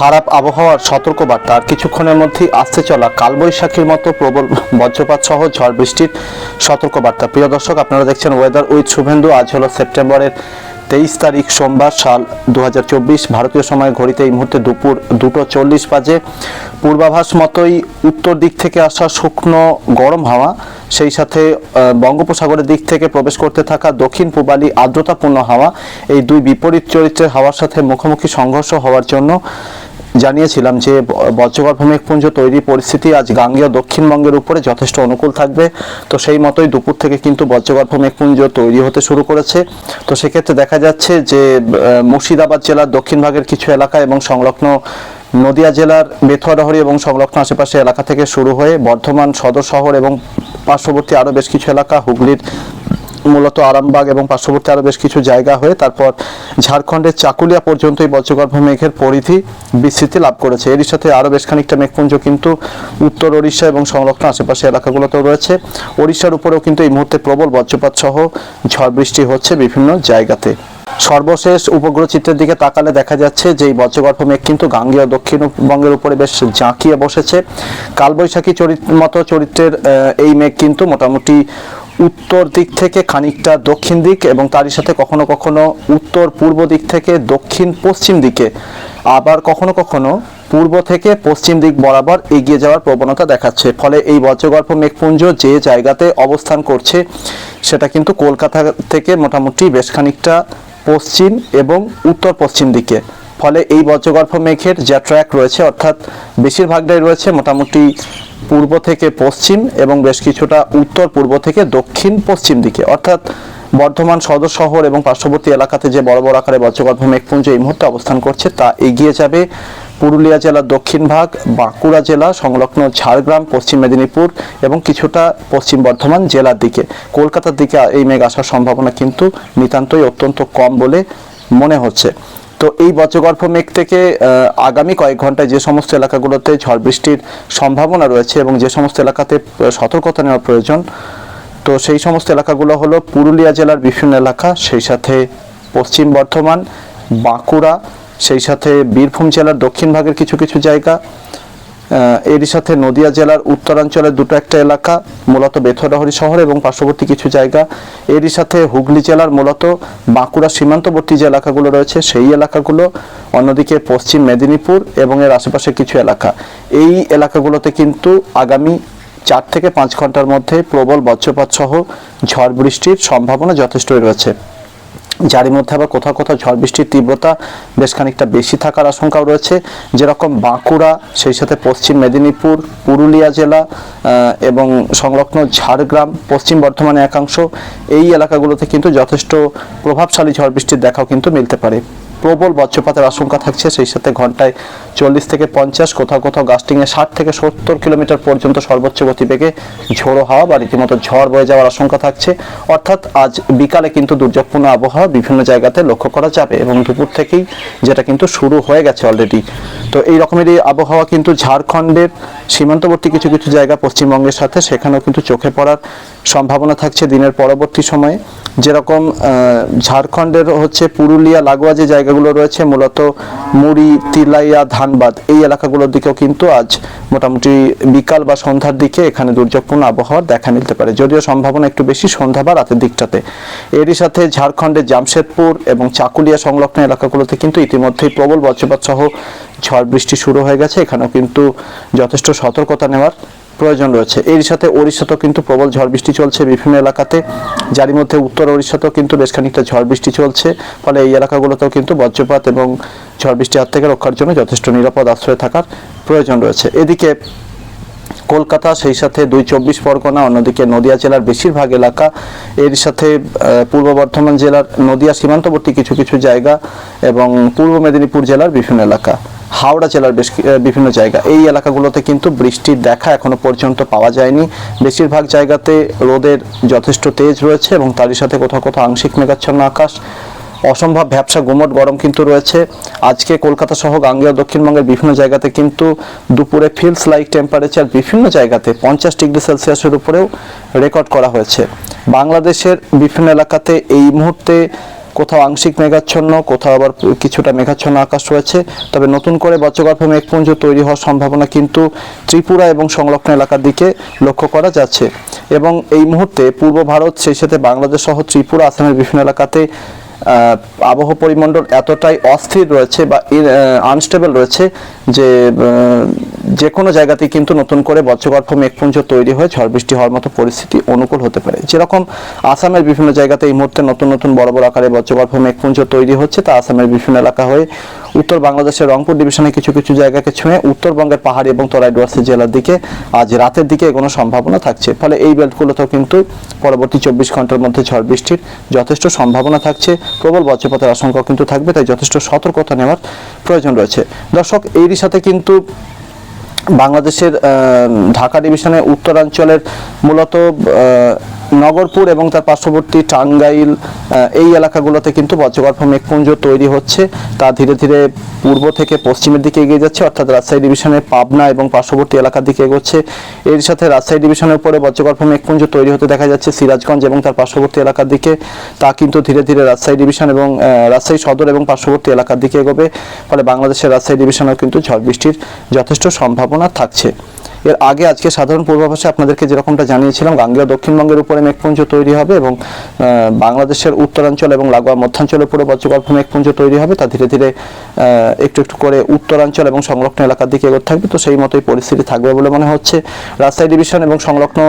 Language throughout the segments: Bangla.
খারাপ আবহাওয়ার সতর্কবার্তা। আর কিছুক্ষণের মধ্যেই আসতে চলা কালবৈশাখীর মতো প্রবল বজ্রপাত সহ ঝড় বৃষ্টির সতর্কবার্তা। প্রিয় দর্শক, আপনারা দেখছেন ওয়েদার উইথ শুভেন্দু। আজ হলো সেপ্টেম্বরের তেইশ তারিখ, সোমবার সাল দুহাজার চব্বিশ। ভারতীয় সময় ঘড়িতে এই মুহূর্তে দুপুর দুটো চল্লিশ বাজে। পূর্বাভাস মতোই উত্তর দিক থেকে আসা শুকনো গরম হাওয়া, সেই সাথে বঙ্গোপসাগরের দিক থেকে প্রবেশ করতে থাকা দক্ষিণ পূবালি আর্দ্রতাপূর্ণ হাওয়া, এই দুই বিপরীত চরিত্রের হাওয়ার সাথে মুখোমুখি সংঘর্ষ হওয়ার জন্য জানিয়েছিলাম যে ব- বজ্রগর্ভ মেঘপুঞ্জ তৈরি পরিস্থিতি আজ গাঙ্গেয় দক্ষিণবঙ্গের উপরে যথেষ্ট অনুকূল থাকবে। তো সেই মতোই দুপুর থেকে কিন্তু বজ্রগর্ভ মেঘপুঞ্জ তৈরি হতে শুরু করেছে। তো সেক্ষেত্রে দেখা যাচ্ছে যে মুর্শিদাবাদ জেলার দক্ষিণ ভাগের কিছু এলাকা এবং সংলগ্ন নদিয়া জেলার বেথুয়াডহরি এবং সংলগ্ন আশেপাশে এলাকা থেকে শুরু হয়ে বর্ধমান সদর শহর এবং পার্শ্ববর্তী আরও বেশ কিছু এলাকা হুগলির মূলত আরামবাগ এবং পার্শ্ববর্তী আরও বেশ কিছু জায়গা হয়ে তারপর ঝাড়খণ্ডের চাকুলিয়া পর্যন্ত এই বজ্রগর্ভ মেঘের পরিধি বিস্তৃতি লাভ করেছে। এরই সাথে আরও বেশ খানিকটা মেঘপুঞ্জ কিন্তু উত্তর ওড়িশা এবং সংলগ্ন আশেপাশে এলাকাগুলোতেও রয়েছে। ওড়িশার উপরেও কিন্তু এই মুহূর্তে প্রবল বজ্রপাত সহ ঝড় বৃষ্টি হচ্ছে বিভিন্ন জায়গাতে। সর্বশেষ উপগ্রহ চিত্রের দিকে তাকালে দেখা যাচ্ছে যে এই বজ্রগর্ভ মেঘ কিন্তু গাঙ্গেয় দক্ষিণবঙ্গের উপরে বেশ জাঁকিয়ে বসেছে। কালবৈশাখী চরিত্র মতো চরিত্রের এই মেঘ কিন্তু মোটামুটি উত্তর দিক থেকে খানিকটা দক্ষিণ দিক এবং তারই সাথে কখনো কখনো উত্তর পূর্ব দিক থেকে দক্ষিণ পশ্চিম দিকে। আবার কখনো কখনো পূর্ব থেকে পশ্চিম দিক বরাবর এগিয়ে যাওয়ার প্রবণতা দেখাচ্ছে। ফলে এই বজ্রগর্ভ মেঘপুঞ্জ যে জায়গাতে অবস্থান করছে, সেটা কিন্তু কলকাতা থেকে মোটামুটি বেশ খানিকটা পশ্চিম এবং উত্তর পশ্চিম দিকে। ফলে এই বজ্রগর্ভ মেঘের যা ট্র্যাক রয়েছে, অর্থাৎ বেশিরভাগটাই রয়েছে মোটামুটি পূর্ব থেকে পশ্চিম এবং বেশ কিছুটা উত্তর পূর্ব থেকে দক্ষিণ পশ্চিম দিকে। অর্থাৎ বর্ধমান সদর শহর এবং পার্শ্ববর্তী এলাকাতে যে বড় বড় আকারে বজ্রগর্ভ মেঘপুঞ্জ এই মুহূর্তে অবস্থান করছে, তা এগিয়ে যাবে পুরুলিয়া জেলার দক্ষিণ ভাগ, বাঁকুড়া জেলা, সংলগ্ন ঝাড়গ্রাম, পশ্চিম মেদিনীপুর এবং কিছুটা পশ্চিম বর্ধমান জেলার দিকে। কলকাতার দিকে এই মেঘ আসার সম্ভাবনা কিন্তু নিতান্তই অত্যন্ত কম বলে মনে হচ্ছে। তো এই বজ্রগর্ভ মেঘ থেকে আগামী কয়েক ঘন্টায় যে সমস্ত এলাকাগুলোতে ঝড় বৃষ্টির সম্ভাবনা রয়েছে এবং যে সমস্ত এলাকাতে সতর্কতা নেওয়া প্রয়োজন, তো সেই সমস্ত এলাকাগুলো হলো পুরুলিয়া জেলার বিভিন্ন এলাকা, সেই সাথে পশ্চিম বর্ধমান, বাঁকুড়া, সেই সাথে বীরভূম জেলার দক্ষিণ ভাগের কিছু কিছু জায়গা এরই সাথে নদিয়া জেলার উত্তরাঞ্চলের দুটো একটা এলাকা, মূলত বেথরহরি শহর এবং পার্শ্ববর্তী কিছু জায়গা। এরই সাথে হুগলি জেলার মূলত বাঁকুড়া সীমান্তবর্তী যে এলাকাগুলো রয়েছে, সেই এলাকাগুলো, অন্যদিকে পশ্চিম মেদিনীপুর এবং এর আশেপাশে কিছু এলাকা। এই এলাকাগুলোতে কিন্তু আগামী চার থেকে পাঁচ ঘণ্টার মধ্যে প্রবল বজ্রপাত সহ ঝড় বৃষ্টির সম্ভাবনা যথেষ্টই রয়েছে। যারই মধ্যে আবার কোথাও কোথাও ঝড় বৃষ্টির তীব্রতা বেশ খানিকটা বেশি থাকার আশঙ্কাও রয়েছে। যেরকম বাঁকুড়া, সেই সাথে পশ্চিম মেদিনীপুর, পুরুলিয়া জেলা এবং সংলগ্ন ঝাড়গ্রাম, পশ্চিম বর্ধমানের একাংশ। এই এলাকাগুলোতে কিন্তু যথেষ্ট প্রভাবশালী ঝড় বৃষ্টির দেখাও কিন্তু মিলতে পারে। প্রবল বজ্রপাতের আশঙ্কা থাকছে। সেই সাথে ঘন্টায় চল্লিশ থেকে পঞ্চাশ, কোথাও কোথাও গাস্টিংয়ে ষাট থেকে সত্তর কিলোমিটার পর্যন্ত সর্বোচ্চ গতিবেগে ঝোড়ো হাওয়া বা রীতিমতো ঝড় বয়ে যাওয়ার আশঙ্কা থাকছে। অর্থাৎ আজ বিকালে কিন্তু দুর্যোগপূর্ণ আবহাওয়া বিভিন্ন জায়গাতে লক্ষ্য করা যাবে এবং দুপুর থেকেই যেটা কিন্তু শুরু হয়ে গেছে অলরেডি তো এই রকমেরই আবহাওয়া কিন্তু ঝাড়খণ্ডের সীমান্তবর্তী কিছু কিছু জায়গা পশ্চিমবঙ্গের সাথে, সেখানেও কিন্তু চোখে পড়ার সম্ভাবনা থাকছে দিনের পরবর্তী সময়ে। যেরকম ঝাড়খণ্ডের হচ্ছে পুরুলিয়া, লাগোয়া যে জায়গাগুলো রয়েছে, মূলত মুড়ি, তিলাইয়া, ধানবাদ। এই এলাকাগুলোর দিকেও কিন্তু আজ মোটামুটি বিকাল বা সন্ধ্যার দিকে এখানে দুর্যোগপূর্ণ আবহাওয়ার দেখা মিলতে পারে। যদিও সম্ভাবনা একটু বেশি সন্ধ্যা বা রাতের দিকটাতে। এরই সাথে ঝাড়খণ্ডের জামশেদপুর এবং চাকুলিয়া সংলগ্ন এলাকাগুলোতে কিন্তু ইতিমধ্যেই প্রবল বজ্রপাত সহ ঝড় বৃষ্টি শুরু হয়ে গেছে। এখানেও কিন্তু যথেষ্ট সতর্কতা নেওয়ার প্রয়োজন রয়েছে। এর সাথে ওড়িশাতেও কিন্তু প্রবল ঝড় বৃষ্টি চলছে বিভিন্ন এলাকাতে। যারই মধ্যে উত্তর ওড়িশাতেও কিন্তু বেশ খানিকটা ঝড় বৃষ্টি চলছে। ফলে এই এলাকাগুলোতেও কিন্তু বজ্রপাত এবং ঝড় বৃষ্টির হাত থেকে রক্ষার জন্য যথেষ্ট নিরাপদ আশ্রয় থাকার প্রয়োজন রয়েছে। এদিকে কলকাতা, সেই সাথে দুই চব্বিশ পরগনা, অন্যদিকে নদিয়া জেলার বেশিরভাগ এলাকা। এর সাথে পূর্ব বর্ধমান জেলার নদিয়া সীমান্তবর্তী কিছু কিছু জায়গা এবং পূর্ব মেদিনীপুর জেলার বিভিন্ন এলাকা। হাওড়া জেলার বেশ বিভিন্ন জায়গা। এই এলাকাগুলোতে কিন্তু বৃষ্টির দেখা এখনও পর্যন্ত পাওয়া যায়নি। বেশিরভাগ জায়গাতে রোদের যথেষ্ট তেজ রয়েছে এবং তারই সাথে কোথাও কোথাও আংশিক মেঘাচ্ছন্ন আকাশ। অসম্ভব ভ্যাবসা গুমট গরম কিন্তু রয়েছে। আজকে কলকাতা সহ গাঙ্গেয় দক্ষিণবঙ্গের বিভিন্ন জায়গাতে কিন্তু দুপুরে ফিলস লাইক টেম্পারেচার বিভিন্ন জায়গাতে পঞ্চাশ ডিগ্রি সেলসিয়াসের উপরেও রেকর্ড করা হয়েছে। বাংলাদেশের বিভিন্ন এলাকাতে এই মুহূর্তে আংশিক মেঘাচ্ছন্ন, কোথাও আবার কিছুটা মেঘাচ্ছন্ন আকাশ রয়েছে। তবে নতুন করে বজ্রগর্ভ মেঘপুঞ্জ তৈরি হওয়ার সম্ভাবনা কিন্তু ত্রিপুরা এবং সংলগ্ন এলাকার দিকে লক্ষ্য করা যাচ্ছে। এবং এই মুহূর্তে পূর্ব ভারত, সেই সাথে বাংলাদেশ সহ ত্রিপুরা, আসামের বিভিন্ন এলাকাতে আবহাওয়া পরিমণ্ডল এতটাই অস্থির রয়েছে বা আনস্টেবল রয়েছে যে যে কোনো জায়গাতেই কিন্তু নতুন করে বজ্রগর্ভ মেঘপুঞ্জ তৈরি হয়ে ঝড় বৃষ্টি হওয়ার মতো পরিস্থিতি অনুকূল হতে পারে। যেরকম আসামের বিভিন্ন জায়গাতে এই মুহূর্তে নতুন নতুন বড় বড় আকারে বজ্রগর্ভ মেঘপুঞ্জ তৈরি হচ্ছে, তা আসামের বিভিন্ন এলাকা হয়ে উত্তর বাংলাদেশের রংপুর ডিভিশনে কিছু কিছু জায়গাকে ছুঁয়ে উত্তরবঙ্গের পাহাড়ি এবং তরাই ডুয়ার্সি জেলার দিকে আজ রাতের দিকে এগোনোর সম্ভাবনা থাকছে। ফলে এই বেল্টগুলোতেও কিন্তু পরবর্তী চব্বিশ ঘণ্টার মধ্যে ঝড় বৃষ্টির যথেষ্ট সম্ভাবনা থাকছে। প্রবল বজ্রপাতের আশঙ্কা কিন্তু থাকবে, তাই যথেষ্ট সতর্কতা নেওয়ার প্রয়োজন রয়েছে। দর্শক, এরই সাথে কিন্তু বাংলাদেশের ঢাকা ডিভিশনের উত্তরাঞ্চলের মূলত নগরপুর এবং তার পার্শ্ববর্তী টাঙ্গাইল এই এলাকাগুলোতে কিন্তু বজ্রগর্ভ মেঘপুঞ্জ তৈরি হচ্ছে। তা ধীরে ধীরে পূর্ব থেকে পশ্চিমের দিকে এগিয়ে যাচ্ছে, অর্থাৎ রাজশাহী ডিভিশনের পাবনা এবং পার্শ্ববর্তী এলাকার দিকে এগোচ্ছে। এর সাথে রাজশাহী ডিভিশনের উপরে বজ্রগর্ভ মেঘপুঞ্জ তৈরি হতে দেখা যাচ্ছে, সিরাজগঞ্জ এবং তার পার্শ্ববর্তী এলাকার দিকে। তা কিন্তু ধীরে ধীরে রাজশাহী ডিভিশন এবং রাজশাহী সদর এবং পার্শ্ববর্তী এলাকার দিকে এগোবে। ফলে বাংলাদেশের রাজশাহী ডিভিশনেও কিন্তু ঝড় বৃষ্টির যথেষ্ট সম্ভাবনা থাকছে। এর আগে আজকে সাধারণ পূর্বাভাসে আপনাদেরকে যেরকমটা জানিয়েছিলাম, গাঙ্গেয় দক্ষিণবঙ্গের উপরে মেঘপুঞ্জ তৈরি হবে এবং বাংলাদেশের উত্তরাঞ্চল এবং লাগোয়া মধ্যাঞ্চলের উপরে বজ্রগর্ভ মেঘপুঞ্জ তৈরি হবে। তা ধীরে ধীরে একটু একটু করে উত্তরাঞ্চল এবং সংলগ্ন এলাকার দিকে এগোতে থাকবে। তো সেই মতোই পরিস্থিতি থাকবে বলে মনে হচ্ছে। রাজশাহী ডিভিশন এবং সংলগ্ন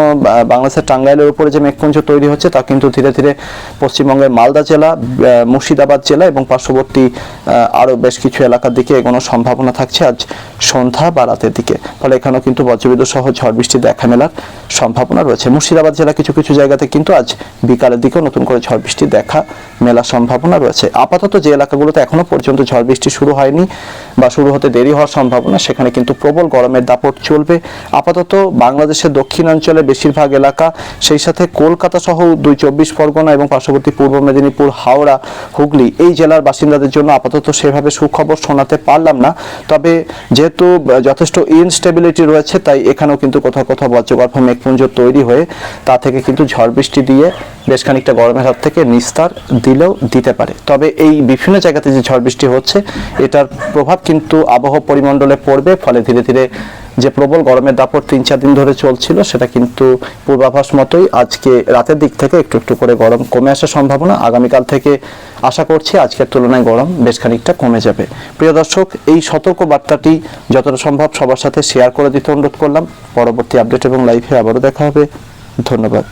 বাংলাদেশের টাঙ্গাইলের উপরে যে মেঘপুঞ্জ তৈরি হচ্ছে, তা কিন্তু ধীরে ধীরে পশ্চিমবঙ্গের মালদা জেলা মুর্শিদাবাদ জেলা এবং পার্শ্ববর্তী আরও বেশ কিছু এলাকার দিকে এগোনোর সম্ভাবনা থাকছে আজ সন্ধ্যা বা রাতের দিকে। ফলে এখানেও কিন্তু বজ্রবিদ্যুৎ সহ ঝড় বৃষ্টি দেখা মেলার সম্ভাবনা রয়েছে। মুর্শিদাবাদ জেলা কিছু কিছু জায়গাতে কিন্তু আজ বিকালের দিকেও নতুন করে ঝড় বৃষ্টি দেখা মেলার সম্ভাবনা রয়েছে। আপাতত যে এলাকাগুলোতে এখনও পর্যন্ত ঝড় বৃষ্টি শুরু হয়নি বা শুরু হতে দেরি হওয়ার সম্ভাবনা, সেখানে কিন্তু প্রবল গরমের দাপট চলবে। আপাতত বাংলাদেশের দক্ষিণাঞ্চলে বেশিরভাগ এলাকা, সেই সাথে কলকাতা সহ দুই চব্বিশ পরগনা এবং পার্শ্ববর্তী পূর্ব মেদিনীপুর, হাওড়া, হুগলি এই জেলার বাসিন্দাদের জন্য আপাতত সেভাবে সুখবর শোনাতে পারলাম না। তবে যেহেতু যথেষ্ট ইনস্টেবিলিটি রয়েছে, তাই এখানেও কিন্তু কোথাও কোথাও বজ্রগর্ভ মেঘপুঞ্জ তৈরি হয়ে তা থেকে কিন্তু ঝড় বৃষ্টি দিয়ে বেশ খানিকটা গরমের হাত থেকে নিস্তার দিলেও দিতে পারে। তবে এই বিভিন্ন জায়গাতে যে ঝড় বৃষ্টি হচ্ছে, এটার প্রভাব কিন্তু আবহাওয়া পরিমণ্ডলে পড়বে, ফলে ধীরে ধীরে যে প্রবল গরমের দাপট তিন চার দিন ধরে চলছিল, সেটা কিন্তু পূর্বাভাস মতোই আজকে রাতের দিক থেকে একটু একটু করে গরম কমে আসার সম্ভাবনা। আগামীকাল থেকে আশা করছি আজকের তুলনায় গরম বেশ খানিকটা কমে যাবে। প্রিয় দর্শক, এই সতর্ক বার্তাটি যতটা সম্ভব সবার সাথে শেয়ার করে দিতে অনুরোধ করলাম। পরবর্তী আপডেট এবং লাইভে আবারও দেখা হবে। ধন্যবাদ।